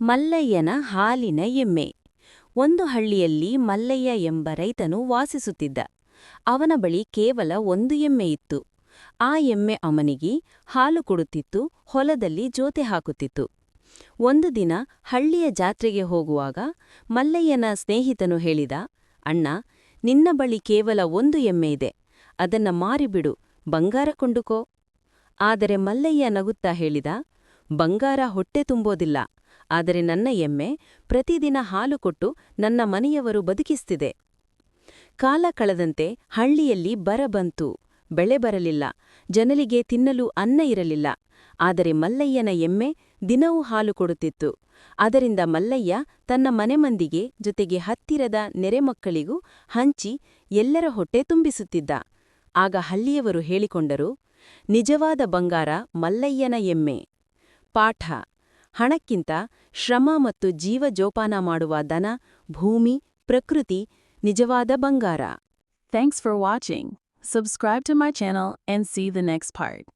ಮಲ್ಲಯ್ಯನ ಹಾಲಿನ ಎಮ್ಮೆ. ಒಂದು ಹಳ್ಳಿಯಲ್ಲಿ ಮಲ್ಲಯ್ಯ ಎಂಬ ರೈತನು ವಾಸಿಸುತ್ತಿದ್ದ. ಅವನ ಬಳಿ ಕೇವಲ ಒಂದು ಎಮ್ಮೆ ಇತ್ತು. ಆ ಎಮ್ಮೆ ಅವನಿಗೆ ಹಾಲು ಕೊಡುತ್ತಿತ್ತು, ಹೊಲದಲ್ಲಿ ಜೋತೆ ಹಾಕುತ್ತಿತ್ತು. ಒಂದು ದಿನ ಹಳ್ಳಿಯ ಜಾತ್ರೆಗೆ ಹೋಗುವಾಗ ಮಲ್ಲಯ್ಯನ ಸ್ನೇಹಿತನು ಹೇಳಿದ, ಅಣ್ಣ, ನಿನ್ನ ಬಳಿ ಕೇವಲ ಒಂದು ಎಮ್ಮೆ ಇದೆ. ಅದನ್ನ ಮಾರಿಬಿಡು, ಬಂಗಾರ ಕೊಂಡುಕೋ. ಆದರೆ ಮಲ್ಲಯ್ಯ ನಗುತ್ತಾ ಹೇಳಿದ ಬಂಗಾರ ಹೊಟ್ಟೆ ತುಂಬೋದಿಲ್ಲ. ಆದರೆ ನನ್ನ ಎಮ್ಮೆ ಪ್ರತಿದಿನ ಹಾಲು ಕೊಟ್ಟು ನನ್ನ ಮನೆಯವರು ಬದುಕಿಸ್ತಿದೆ. ಕಾಲ ಕಳೆದಂತೆ ಹಳ್ಳಿಯಲ್ಲಿ ಬರ ಬಂತು. ಬೆಳೆ ಬರಲಿಲ್ಲ. ಜನರಿಗೆ ತಿನ್ನಲು ಅನ್ನ ಇರಲಿಲ್ಲ. ಆದರೆ ಮಲ್ಲಯ್ಯನ ಎಮ್ಮೆ ದಿನವೂ ಹಾಲು ಕೊಡುತ್ತಿತ್ತು. ಅದರಿಂದ ಮಲ್ಲಯ್ಯ ತನ್ನ ಮನೆಮಂದಿಗೆ ಜೊತೆಗೆ ಹತ್ತಿರದ ನೆರೆಮಕ್ಕಳಿಗೂ ಹಂಚಿ ಎಲ್ಲರ ಹೊಟ್ಟೆ ತುಂಬಿಸುತ್ತಿದ್ದ. ಆಗ ಹಳ್ಳಿಯವರು ಹೇಳಿಕೊಂಡರು, ನಿಜವಾದ ಬಂಗಾರ ಮಲ್ಲಯ್ಯನ ಎಮ್ಮೆ. ಪಾಠ. ಹಣಕ್ಕಿಂತ ಶ್ರಮ ಮತ್ತು ಜೀವ ಜೋಪಾನ ಮಾಡುವ ದನ ಭೂಮಿ, ಪ್ರಕೃತಿ, ನಿಜವಾದ ಬಂಗಾರ. Thanks for watching subscribe to my channel and see the next part